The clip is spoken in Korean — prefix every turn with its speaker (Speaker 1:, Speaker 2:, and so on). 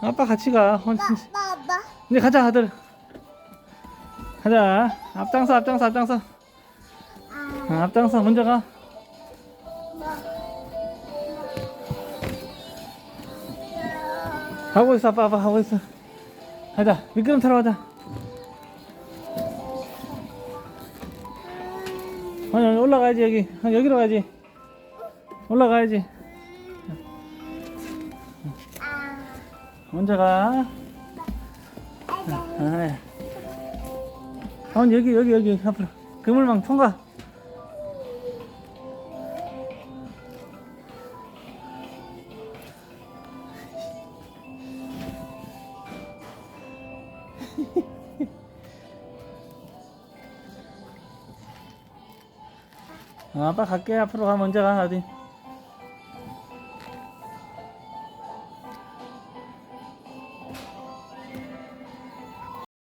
Speaker 1: 아빠 같이 가. 어, 진짜.
Speaker 2: 아빠 아빠
Speaker 1: 이제 가자 아들. 가자. 앞장서 앞장서 앞장서.
Speaker 2: 아
Speaker 1: 어, 앞장서 먼저 가. 가고 있어 아빠 아빠 가고 있어. 가자 미끄럼 타러 가자. 아니 아니 올라가야지 여기 아니, 여기로 가야지. 올라가야지. 먼저 가. 아, 여기 여기 여기 앞으로 그물망 통과. 어, 아빠 갈게 앞으로 가 먼저 가 어디.